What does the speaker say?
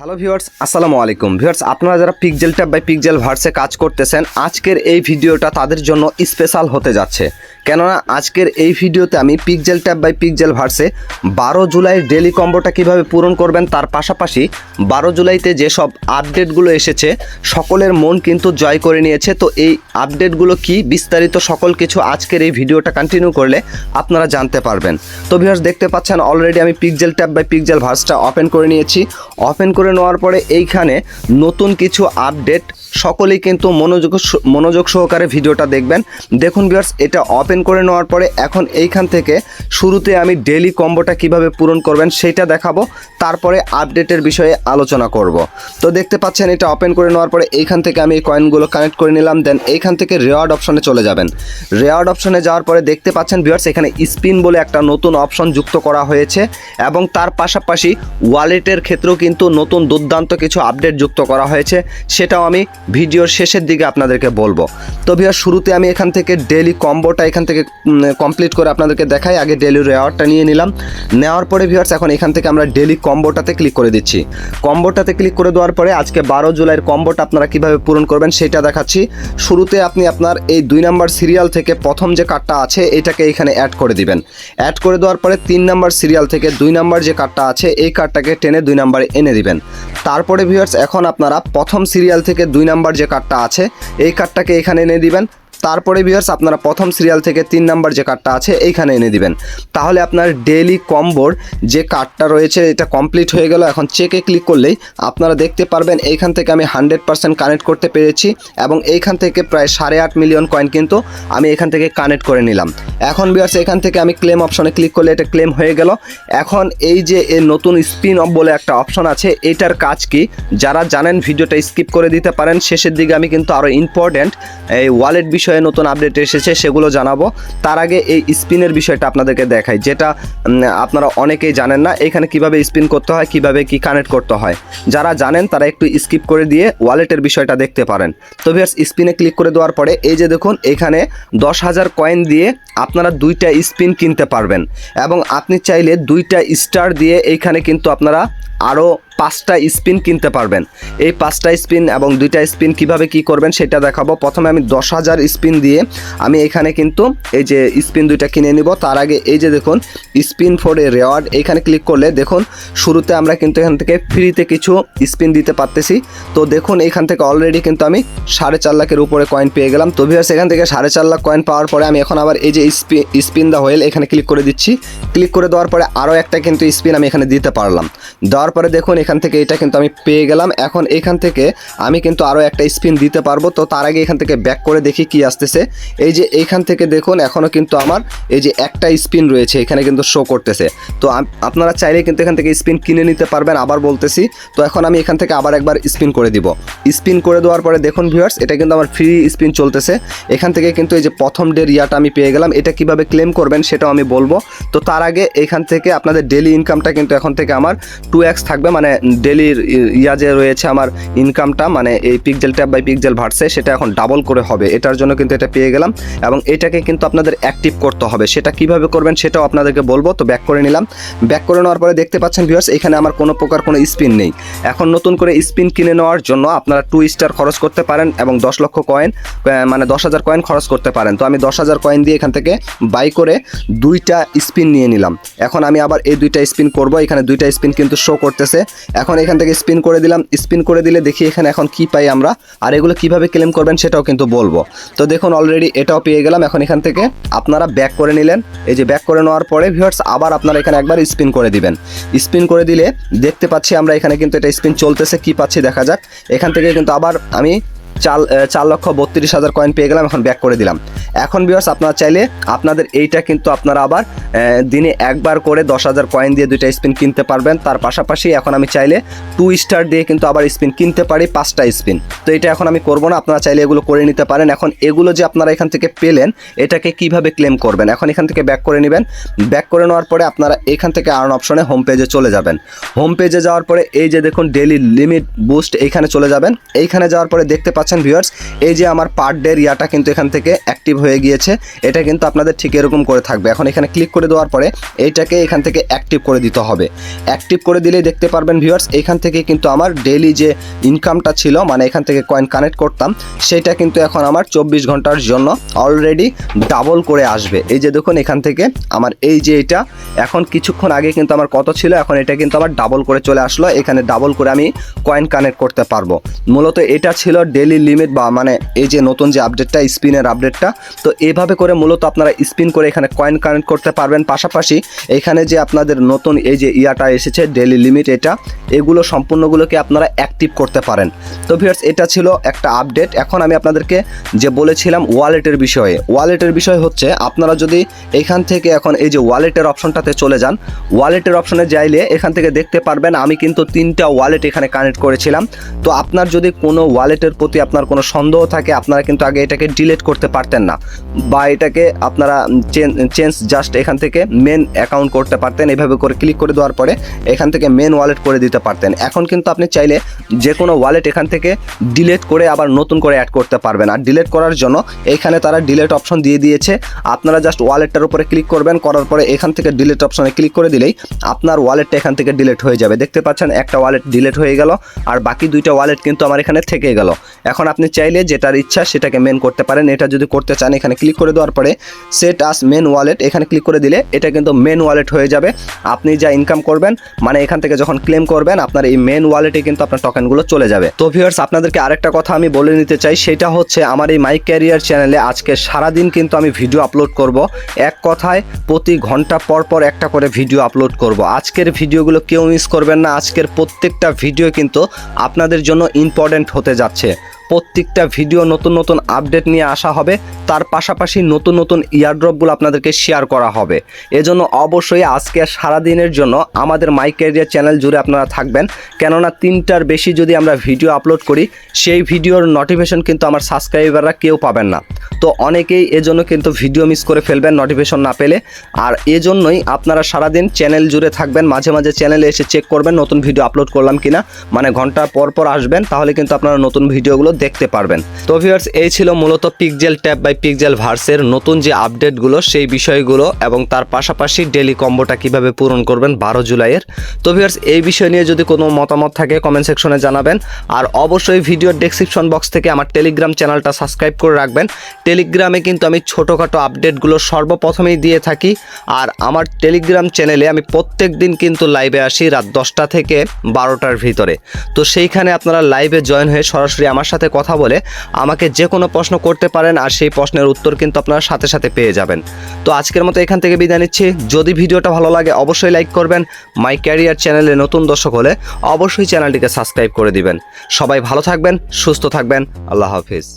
Hello viewers আসসালামু আলাইকুম। Viewers আপনারা যারা পিকজেল ট্যাব বাই পিকজেল ভার্সে কাজ করতেছেন, আজকের এই ভিডিওটা তাদের জন্য স্পেশাল হতে যাচ্ছে। কেননা আজকের এই ভিডিওতে আমি পিকজেল ট্যাব বাই পিকজেল ভার্সে বারো জুলাই ডেলি কম্বোটা কীভাবে পূরণ করবেন তার পাশাপাশি বারো জুলাইতে যেসব আপডেটগুলো এসেছে, সকলের মন কিন্তু জয় করে নিয়েছে। তো এই আপডেটগুলো কি? বিস্তারিত সকল কিছু আজকের এই ভিডিওটা কন্টিনিউ করলে আপনারা জানতে পারবেন। তো ভিউয়ার্স দেখতে পাচ্ছেন অলরেডি আমি পিকজেল ট্যাব বাই পিকজেল ভার্সটা ওপেন করে নিয়েছি। ওপেন করে নেওয়ার পরে এইখানে নতুন কিছু আপডেট সকলেই কিন্তু মনোযোগ মনোযোগ সহকারে ভিডিওটা দেখবেন। দেখুন ভিউয়ার্স এটা ওপেন করে নেওয়ার পরে এখন এইখান থেকে শুরুতে আমি ডেলি কম্বোটা কীভাবে পূরণ করবেন সেটা দেখাবো, তারপরে আপডেটের বিষয়ে আলোচনা করব। তো দেখতে পাচ্ছেন এটা ওপেন করে নেওয়ার পরে এইখান থেকে আমি এই কয়েনগুলো কানেক্ট করে নিলাম দেন এইখান থেকে রেওয়ার্ড অপশনে চলে যাবেন। রেওয়ার্ড অপশনে যাওয়ার পরে দেখতে পাচ্ছেন ভিউয়ার্স এখানে স্পিন বলে একটা নতুন অপশন যুক্ত করা হয়েছে এবং তার পাশাপাশি ওয়ালেটের ক্ষেত্রেও কিন্তু নতুন দুর্দান্ত কিছু আপডেট যুক্ত করা হয়েছে, সেটাও আমি ভিডিওর শেষের দিকে আপনাদেরকে বলব। তো ভিউয়ার শুরুতে আমি এখান থেকে ডেলি কম্বোটা এখান থেকে কমপ্লিট করে আপনাদেরকে দেখাই। আগে ডেলি রেওয়ার্ডটা নিয়ে নিলাম। নেওয়ার পরে ভিউয়ার্স এখন এখান থেকে আমরা ডেলি কম্বোটাতে ক্লিক করে দিচ্ছি। কম্বোটাতে ক্লিক করে দেওয়ার পরে আজকে বারো জুলাইয়ের কম্বোটা আপনারা কীভাবে পূরণ করবেন সেটা দেখাচ্ছি। শুরুতে আপনি আপনার এই দুই নাম্বার সিরিয়াল থেকে প্রথম যে কার্ডটা আছে, এটাকে এখানে অ্যাড করে দিবেন। অ্যাড করে দেওয়ার পরে তিন নাম্বার সিরিয়াল থেকে দুই নাম্বার যে কার্ডটা আছে, এই কার্ডটাকে টেনে দুই নাম্বারে এনে দিবেন। তারপরে ভিউয়ার্স এখন আপনারা প্রথম সিরিয়াল থেকে দুই নাম্বার যে কার্ডটা আছে, এই কার্ডটাকে এখানে এনে দিবেন। তারপরে ভিউয়ার্স আপনারা প্রথম সিরিয়াল থেকে তিন নাম্বার যে কার্ডটা আছে, এইখানে এনে দিবেন। তাহলে আপনার ডেইলি কম্বোর যে কার্ডটা রয়েছে, এটা কমপ্লিট হয়ে গেল। এখন চেকে ক্লিক করলেই আপনারা দেখতে পারবেন, এইখান থেকে আমি হান্ড্রেড পার্সেন্ট কানেক্ট করতে পেরেছি এবং এইখান থেকে প্রায় সাড়ে আট মিলিয়ন কয়েন কিন্তু আমি এখান থেকে কানেক্ট করে নিলাম। এখন ভিউয়ার্স এখান থেকে আমি ক্লেম অপশনে ক্লিক করলে এটা ক্লেম হয়ে গেল। এখন এই যে এর নতুন স্পিন অফ বলে একটা অপশন আছে, এটার কাজ কি? যারা জানেন, ভিডিওটা স্কিপ করে দিতে পারেন। শেষের দিকে আমি কিন্তু আরও ইম্পর্ট্যান্ট এই ওয়ালেট বিষয়ে নতুন আপডেট এসেছে, সেগুলো জানাব। তার আগে এই স্পিনের বিষয়টা আপনাদেরকে দেখাই, যেটা আপনারা অনেকেই জানেন না, এখানে কীভাবে স্পিন করতে হয়, কীভাবে কি কানেক্ট করতে হয়। যারা জানেন, তারা একটু স্কিপ করে দিয়ে ওয়ালেটের বিষয়টা দেখতে পারেন। তো ভিয়ার্স স্পিনে ক্লিক করে দেওয়ার পরে, এই যে দেখুন, এখানে দশ হাজার কয়েন দিয়ে আপনারা দুইটা স্পিন কিনতে পারবেন। এবং আপনি চাইলে দুইটা স্টার দিয়ে এইখানে কিন্তু আপনারা আরও পাঁচটা স্পিন কিনতে পারবেন। এই পাঁচটা স্পিন এবং দুইটা স্পিন কীভাবে কি করবেন সেটা দেখাবো। প্রথমে আমি দশ হাজার স্পিন দিয়ে আমি এখানে কিন্তু এই যে স্পিন দুইটা কিনে নিব। তার আগে এই যে দেখুন, স্পিন ফর এ রেওয়ার্ড, এখানে ক্লিক করলে দেখুন, শুরুতে আমরা কিন্তু এখান থেকে ফ্রিতে কিছু স্পিন দিতে পারতেছি। তো দেখুন, এখান থেকে অলরেডি কিন্তু আমি সাড়ে চার লাখের উপরে কয়েন পেয়ে গেলাম। তো ভিউয়ার্স এখান থেকে সাড়ে চার লাখ কয়েন পাওয়ার পরে আমি এখন আবার এই যে স্পিন দা হোয়েল, এখানে ক্লিক করে দিচ্ছি। ক্লিক করে দেওয়ার পরে আরও একটা কিন্তু স্পিন আমি এখানে দিতে পারলাম। দেওয়ার পরে দেখুন এখান থেকে এটা কিন্তু আমি পেয়ে গেলাম। এখন এখান থেকে আমি কিন্তু আরও একটা স্পিন দিতে পারব। তো তার আগে এখান থেকে ব্যাক করে দেখি কি আসতেছে। এই যে এইখান থেকে দেখুন এখনও কিন্তু আমার এই যে একটা স্পিন রয়েছে, এখানে কিন্তু শো করতেছে। তো আপনারা চাইলে কিন্তু এখান থেকে স্পিন কিনে নিতে পারবেন, আবার বলতেছি। তো এখন আমি এখান থেকে আবার একবার স্পিন করে দিব। স্পিন করে দেওয়ার পরে দেখুন ভিউয়ার্স এটা কিন্তু আমার ফ্রি স্পিন চলতেছে। এখান থেকে কিন্তু এই যে প্রথম ডের ইয়াটা আমি পেয়ে গেলাম, এটা কীভাবে ক্লেম করবেন সেটাও আমি বলব। তো তার আগে এখান থেকে আপনাদের ডেলি ইনকামটা কিন্তু এখন থেকে আমার টু এক্স থাকবে মানে ডেলির ইয়া যে রয়েছে আমার ইনকামটা মানে এই পিকজেল ট্যাব বাই পিকজেল ভার্সে সেটা এখন ডাবল করে হবে। এটার জন্য কিন্তু এটা পেয়ে গেলাম এবং এটাকে কিন্তু আপনাদের অ্যাক্টিভ করতে হবে। সেটা কীভাবে করবেন সেটাও আপনাদেরকে বলব। তো ব্যাক করে নিলাম। ব্যাক করে নেওয়ার পরে দেখতে পাচ্ছেন ভিউয়ার্স এখানে আমার কোনো প্রকার কোনো স্পিন নেই। এখন নতুন করে স্পিন কিনে নেওয়ার জন্য আপনারা টু স্টার খরচ করতে পারেন এবং দশ লক্ষ কয়েন মানে দশ হাজার কয়েন খরচ করতে পারেন। তো আমি দশ হাজার কয়েন দিয়ে এখান থেকে বাই করে দুইটা স্পিন নিয়ে নিলাম। এখন আমি আবার এই দুইটা স্পিন করব। এখানে দুইটা স্পিন কিন্তু শো করতেছে। এখন এখান থেকে স্পিন করে দিলাম। স্পিন করে দিলে দেখি এখানে এখন কি পাই আমরা। আর এগুলো কীভাবে ক্লেম করবেন সেটাও কিন্তু বলব। তো দেখুন অলরেডি এটাও পেয়ে গেলাম। এখন এখান থেকে আপনারা ব্যাক করে নিলেন। এই যে ব্যাক করে নেওয়ার পরে ভিউয়ার্স আবার আপনারা এখানে একবার স্পিন করে দিবেন। স্পিন করে দিলে দেখতে পাচ্ছি আমরা এখানে কিন্তু এটা স্পিন চলতেছে, কি পাচ্ছি দেখা যাক। এখান থেকে কিন্তু আবার আমি চার চার লক্ষ বত্রিশ হাজার কয়েন পেয়ে গেলাম। এখন ব্যাক করে দিলাম। এখন বিয়ার্স আপনারা চাইলে আপনাদের এইটা কিন্তু আপনারা আবার দিনে একবার করে দশ হাজার কয়েন দিয়ে দুইটা স্পিন কিনতে পারবেন। তার পাশাপাশি এখন আমি চাইলে টু স্টার দিয়ে কিন্তু আবার স্পিন কিনতে পারি, পাঁচটা স্পিন তো এটা এখন আমি করব না, আপনারা চাইলে এগুলো করে নিতে পারেন। এখন এগুলো যে আপনারা এখান থেকে পেলেন, এটাকে কীভাবে ক্লেম করবেন? এখন এখান থেকে ব্যাক করে নেবেন। ব্যাক করে নেওয়ার পরে আপনারা এখান থেকে আর্ন অপশনে হোম পেজে চলে যাবেন। হোম পেজে যাওয়ার পরে এই যে দেখুন ডেলি লিমিট বুস্ট এইখানে চলে যাবেন। এইখানে যাওয়ার পরে দেখতে পাচ্ছেন ভিউয়ার্স এই যে আমার পার ডের ইয়াটা কিন্তু এখান থেকে অ্যাক্টিভ হয়ে গিয়েছে, এটা কিন্তু আপনাদের ঠিক এরকম করে থাকবে। এখন এখানে ক্লিক করে দেওয়ার পরে এইটাকে এখান থেকে অ্যাক্টিভ করে দিতে হবে। অ্যাক্টিভ করে দিলেই দেখতে পারবেন ভিউয়ার্স এখান থেকে কিন্তু আমার ডেইলি যে ইনকামটা ছিল মানে এখান থেকে কয়েন কানেক্ট করতাম, সেটা কিন্তু এখন আমার চব্বিশ ঘণ্টার জন্য অলরেডি ডাবল করে আসবে। এই যে দেখুন, এখান থেকে আমার এই যে এটা, এখন কিছুক্ষণ আগে কিন্তু আমার কত ছিল, এখন এটা কিন্তু আমার ডাবল করে চলে আসলো। এখানে ডাবল করে আমি কয়েন কানেক্ট করতে পারব। মূলত এটা ছিল ডেলি লিমিট বা মানে এই যে নতুন যে আপডেটটা স্পিনের আপডেটটা তো এইভাবে করে মূলত আপনারা স্পিন করে এখানে কয়েন কানেক্ট করতে পারবেন। পাশাপাশি এখানে যে আপনাদের নতুন এই যে ইয়াটা এসেছে ডেলি লিমিট এটা, এগুলো সম্পূর্ণগুলোকে আপনারা অ্যাক্টিভ করতে পারেন। তো ভিউয়ার্স এটা ছিল একটা আপডেট এখন আমি আপনাদেরকে যে বলেছিলাম ওয়ালেটের বিষয়ে ওয়ালেটের বিষয় হচ্ছে আপনারা যদি এখান থেকে এখন এই যে ওয়ালেটের অপশনটাতে চলে যান ওয়ালেটের অপশনে যাইলে এখান থেকে দেখতে পারবেন আমি কিন্তু তিনটা ওয়ালেট এখানে কানেক্ট করেছিলাম। তো আপনার যদি কোনো ওয়ালেটের প্রতি আপনার কোনো সন্দেহ থাকে, আপনারা কিন্তু আগে এটাকে ডিলেট করতে পারতেন না। বা এটাকে আপনারা চেঞ্জ জাস্ট এখান থেকে মেন অ্যাকাউন্ট করতে পারতেন। এইভাবে করে ক্লিক করে দেওয়ার পরে এখান থেকে মেন ওয়ালেট করে দিতে পারতেন। এখন কিন্তু আপনি চাইলে যে কোনো ওয়ালেট এখান থেকে ডিলেট করে আবার নতুন করে অ্যাড করতে পারবেন। আর ডিলেট করার জন্য এইখানে তারা ডিলেট অপশন দিয়ে দিয়েছে। আপনারা জাস্ট ওয়ালেটটার উপরে ক্লিক করবেন। করার পরে এখান থেকে ডিলেট অপশনে ক্লিক করে দিলেই আপনার ওয়ালেটটা এখান থেকে ডিলেট হয়ে যাবে। দেখতে পাচ্ছেন, একটা ওয়ালেট ডিলেট হয়ে গেল। আর বাকি দুইটা ওয়ালেট কিন্তু আমার এখানে থেকে গেল। এখন আপনি চাইলে যেটার ইচ্ছা সেটাকে মেন করতে পারেন। এটা যদি করতে চান এখানে ক্লিক করে দেওয়ার পরে সেট আস মেন ওয়ালেট এখানে ক্লিক করে দিলে এটা কিন্তু মেন ওয়ালেট হয়ে যাবে। আপনি যা ইনকাম করবেন মানে এখান থেকে যখন ক্লেম করবেন, আপনার এই মেন ওয়ালেটে কিন্তু আপনার টোকেনগুলো চলে যাবে। তো ভিউয়ার্স আপনাদেরকে আরেকটা কথা আমি বলে নিতে চাই, সেটা হচ্ছে আমার এই মাই ক্যারিয়ার চ্যানেলে আজকে সারাদিন কিন্তু আমি ভিডিও আপলোড করব। এক কথায়, প্রতি ঘণ্টা পর পর একটা করে ভিডিও আপলোড করব। আজকের ভিডিওগুলো কেউ মিস করবেন না। আজকের প্রত্যেকটা ভিডিও কিন্তু আপনাদের জন্য ইম্পর্ট্যান্ট হতে যাচ্ছে। প্রত্যেকটা ভিডিও নতুন নতুন আপডেট নিয়ে আসা হবে। তার পাশাপাশি নতুন নতুন ইয়ারড্রপগুলো আপনাদেরকে শেয়ার করা হবে। এজন্য অবশ্যই আজকে সারাদিনের জন্য আমাদের মাই ক্যারিয়ার চ্যানেল জুড়ে আপনারা থাকবেন। কেননা তিনটার বেশি যদি আমরা ভিডিও আপলোড করি, সেই ভিডিওর নোটিফিকেশন কিন্তু আমার সাবস্ক্রাইবাররা কেউ পাবেন না। তো অনেকেই এজন্য কিন্তু ভিডিও মিস করে ফেলবেন নোটিফিকেশন না পেলে। আর এজন্যই আপনারা সারাদিন চ্যানেল জুড়ে থাকবেন, মাঝে মাঝে চ্যানেলে এসে চেক করবেন নতুন ভিডিও আপলোড করলাম কিনা। মানে ঘণ্টা পর পর আসবেন, তাহলে কিন্তু আপনারা নতুন ভিডিওগুলো দেখতে পারবেন। তো ভিউয়ার্স এই ছিল মূলত পিকজেল ট্যাব বাই পিকজেল ভার্সের নতুন যে আপডেটগুলো সেই বিষয়গুলো এবং তার পাশাপাশি ডেলি কম্বোটা কীভাবে পূরণ করবেন বারো জুলাইয়ের। তো ভিউয়ার্স এই বিষয় নিয়ে যদি কোনো মতামত থাকে কমেন্ট সেকশনে জানাবেন। আর অবশ্যই ভিডিওর ডেসক্রিপশন বক্স থেকে আমার টেলিগ্রাম চ্যানেলটা সাবস্ক্রাইব করে রাখবেন। টেলিগ্রামে কিন্তু আমি ছোটোখাটো আপডেটগুলো সর্বপ্রথমেই দিয়ে থাকি। আর আমার টেলিগ্রাম চ্যানেলে আমি প্রত্যেক দিন কিন্তু লাইভে আসি রাত দশটা থেকে বারোটার ভিতরে। তো সেইখানে আপনারা লাইভে জয়েন হয়ে সরাসরি আমার সাথে কথা বলে আমাকে যে কোনো প্রশ্ন করতে পারেন আর সেই প্রশ্নের উত্তর কিন্তু আপনারা সাথে সাথে পেয়ে যাবেন। তো আজকের মতো এখান থেকে বিদায় নিচ্ছি। যদি ভিডিওটা ভালো লাগে অবশ্যই লাইক করবেন। মাই ক্যারিয়ার চ্যানেলে নতুন দর্শক হলে অবশ্যই চ্যানেলটিকে সাবস্ক্রাইব করে দিবেন। সবাই ভালো থাকবেন, সুস্থ থাকবেন। আল্লাহ হাফিজ।